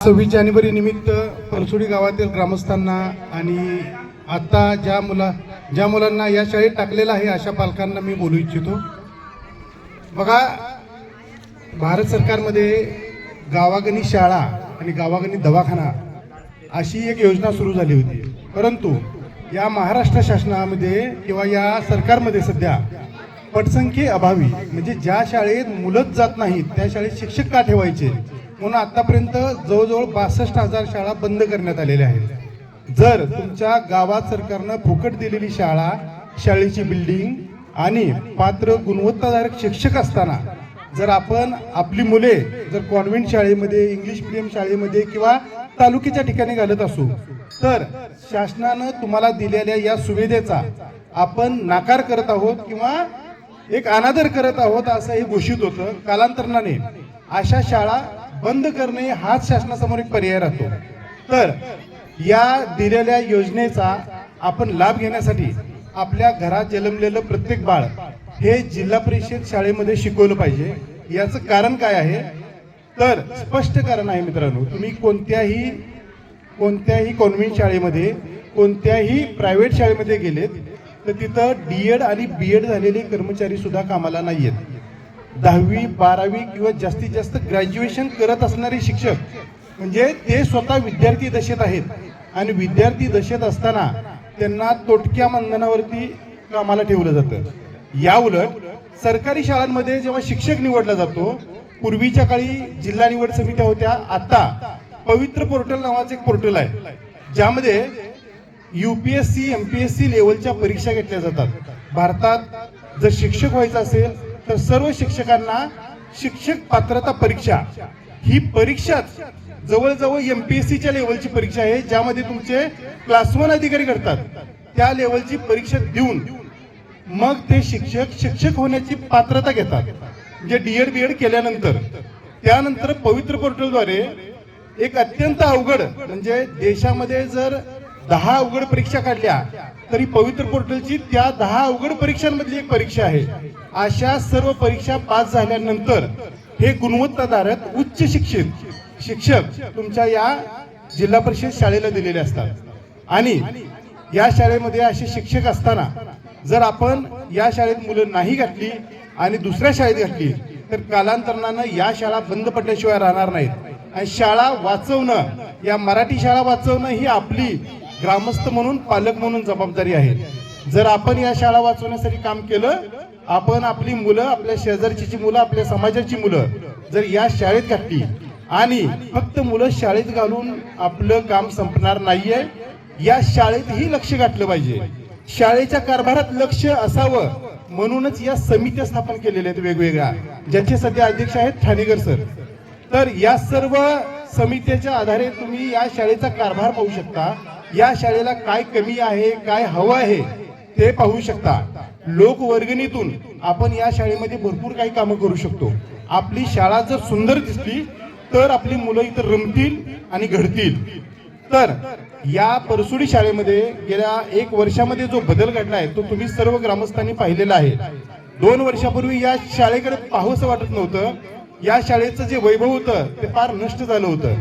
सव्वीस जानेवारी निमित्त परसुडी गावातील ग्रामस्थांना आणि आता ज्या मुला ज्या मुलांना या शाळेत टाकलेलं आहे अशा पालकांना मी बोलू इच्छितो. बघा भारत सरकारमध्ये गावागणी शाळा आणि गावागणी दवाखाना अशी एक योजना सुरू झाली होती. परंतु या महाराष्ट्र शासनामध्ये किंवा या सरकारमध्ये सध्या पटसंख्ये अभावी म्हणजे ज्या शाळेत मुलंच जात नाहीत त्या शाळेत शिक्षक का ठेवायचे? म्हणून आतापर्यंत जवळजवळ बासष्ट हजार शाळा बंद करण्यात आलेल्या आहेत. जर तुमच्या गावात सरकारनं फुकट दिलेली शाळा शाळेची बिल्डिंग आणि पात्र गुणवत्ताधारक शिक्षक असताना जर आपण आपली मुले जर कॉन्व्हेंट शाळेमध्ये इंग्लिश मिडियम शाळेमध्ये किंवा तालुक्याच्या ठिकाणी घालत असू तर शासनानं तुम्हाला दिलेल्या या सुविधेचा आपण नाकार करत आहोत किंवा एक अनादर करत आहोत असं हे घोषित होतं कालांतरणाने अशा शाळा बंद करणे हाच शासनासमोर एक पर्याय राहतो. तर या दिलेल्या योजनेचा आपण लाभ घेण्यासाठी आपल्या घरात जन्मलेलं प्रत्येक बाळ हे जिल्हा परिषद शाळेमध्ये शिकवलं पाहिजे. याचं कारण काय आहे? तर स्पष्ट कारण आहे मित्रांनो तुम्ही कोणत्याही कोणत्याही कॉन्व्हेंट शाळेमध्ये कोणत्याही प्रायव्हेट शाळेमध्ये गेलेत तर तिथं डी एड आणि बी एड झालेले कर्मचारी सुद्धा कामाला नाही आहेत दहावी बारावी किंवा जास्तीत जास्त ग्रॅज्युएशन करत असणारे शिक्षक म्हणजे ते स्वतः विद्यार्थी दशेत आहेत. आणि विद्यार्थी दशेत असताना त्यांना तोटक्या मानधनावरती कामाला ठेवलं जातं. या उलट सरकारी शाळांमध्ये जेव्हा शिक्षक निवडला जातो पूर्वीच्या काळी जिल्हा निवड समित्या होत्या आता पवित्र पोर्टल नावाचं एक पोर्टल आहे ज्यामध्ये युपीएससी एमपीएससी लेवलच्या परीक्षा घेतल्या जातात. भारतात जर शिक्षक व्हायचं असेल तर सर्व शिक्षकांना शिक्षक पात्रता परीक्षा. ही परीक्षाच जवळजवळ एम पी एस सीच्या लेवलची परीक्षा आहे ज्यामध्ये तुमचे क्लास वन अधिकारी करतात. त्या लेवलची परीक्षा देऊन मग ते शिक्षक शिक्षक होण्याची पात्रता घेतात. म्हणजे डीएड बीएड केल्यानंतर. त्यानंतर पवित्र पोर्टलद्वारे एक अत्यंत अवघड म्हणजे देशामध्ये जर दहा अवघड परीक्षा काढल्या तरी पवित्र पोर्टलची त्या दहा अवघड परीक्षांमधली एक परीक्षा आहे. अशा सर्व परीक्षा पास झाल्यानंतर हे गुणवत्ताधारक उच्च शिक्षित शिक्षक तुमच्या या जिल्हा परिषद शाळेला दिलेले असतात. आणि या शाळेमध्ये असे शिक्षक असताना जर आपण या शाळेत मुलं नाही घातली आणि दुसऱ्या शाळेत घातली तर कालांतरणानं या शाळा बंद पडल्याशिवाय राहणार नाहीत. आणि शाळा वाचवणं या मराठी शाळा वाचवणं ही आपली ग्रामस्थ म्हणून पालक म्हणून जबाबदारी आहे. जर आपण या शाळा वाचवण्यासाठी काम केलं आपण आपली मुलं आपल्या शेजारची मुलं आपल्या समाजाची मुलं जर या शाळेत घातली आणि फक्त मुलं शाळेत घालून आपलं काम संपणार नाहीये या शाळेतही लक्ष घातलं पाहिजे. शाळेच्या कारभारात लक्ष असावं म्हणूनच या समित्या स्थापन केलेल्या आहेत वेगवेगळ्या ज्याचे सध्या अध्यक्ष आहेत ठाणेकर सर. तर या सर्व समित्याच्या आधारे तुम्ही या शाळेचा कारभार पाहू शकता. या शाळेला काय कमी आहे काय हवं आहे ते पाहू शकता. लोकवर्गणीतून आपण या शाळेमध्ये भरपूर काही कामं करू शकतो. आपली शाळा जर सुंदर दिसली तर आपली मुलं इथं रमतील आणि घडतील. तर या परसुडी शाळेमध्ये गेल्या एक वर्षामध्ये जो बदल घडला आहे तो तुम्ही सर्व ग्रामस्थांनी पाहिलेला आहे. दोन वर्षापूर्वी या शाळेकडे पाहूसं वाटत नव्हतं. या शाळेचं जे वैभव होतं ते फार नष्ट झालं होतं.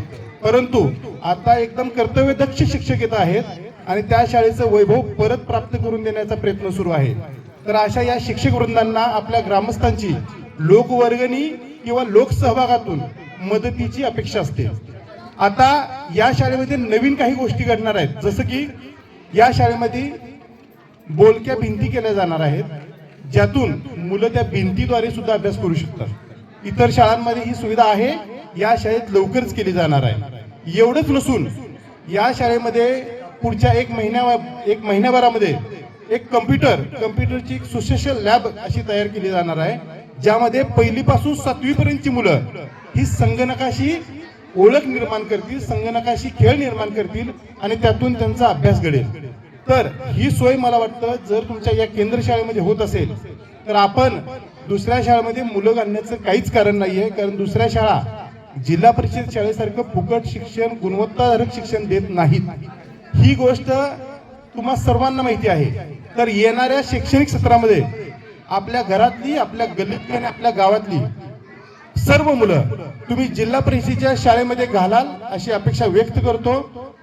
परंतु आता एकदम कर्तव्यदक्ष शिक्षक येत आहेत. आणि त्या शाळेचं वैभव परत प्राप्त करून देण्याचा प्रयत्न सुरू आहे. तर अशा या शिक्षक वृंदांना आपल्या ग्रामस्थांची लोकवर्गणी किंवा लोकसहभागातून मदतीची अपेक्षा असते. आता या शाळेमध्ये नवीन काही गोष्टी घडणार आहेत. जसं की या शाळेमध्ये बोलक्या भिंती केल्या जाणार आहेत. ज्यातून मुलं त्या भिंतीद्वारे सुद्धा अभ्यास करू शकतात. इतर शाळांमध्ये ही सुविधा आहे. या शाळेत लवकरच केली जाणार आहे. एवढंच नसून या शाळेमध्ये पुढच्या एक महिन्या एक महिन्याभरामध्ये एक कम्प्युटर कम्प्युटरची एक सुशेषल लॅब अशी तयार केली जाणार आहे ज्यामध्ये पहिलीपासून सातवीपर्यंतची मुलं ही संगणकाशी ओळख निर्माण करतील संगणकाशी खेळ निर्माण करतील आणि त्यातून त्यांचा अभ्यास घडेल. तर ही सोय मला वाटतं जर तुमच्या या केंद्र शाळेमध्ये होत असेल तर आपण दुसऱ्या शाळेमध्ये मुलं घालण्याचं काहीच कारण नाहीये कारण दुसऱ्या शाळा जिल्हा परिषद शाळेसारखं फुकट शिक्षण गुणवत्ताधारक शिक्षण देत नाहीत. ही गोष्ट तुम्हा सर्वांना माहिती आहे. तर येणाऱ्या शैक्षणिक सत्रामध्ये आपल्या घरातली आपल्या गल्लीतली आणि आपल्या गावातली सर्व मुलं तुम्ही जिल्हा परिषदेच्या शाळेमध्ये घालाल अशी अपेक्षा व्यक्त करतो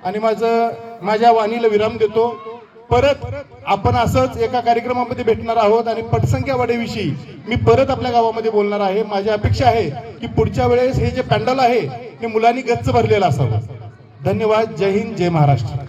आणि माझं माझ्या वाणीला विराम देतो. परत आपण असंच एका कार्यक्रमामध्ये भेटणार आहोत आणि पटसंख्या वाढीविषयी मी परत आपल्या गावामध्ये बोलणार आहे. माझी अपेक्षा आहे की पुढच्या वेळेस हे जे पॅन्डल आहे हे मुलांनी गच्च भरलेलं असावं. धन्यवाद. जय हिंद. जय महाराष्ट्र.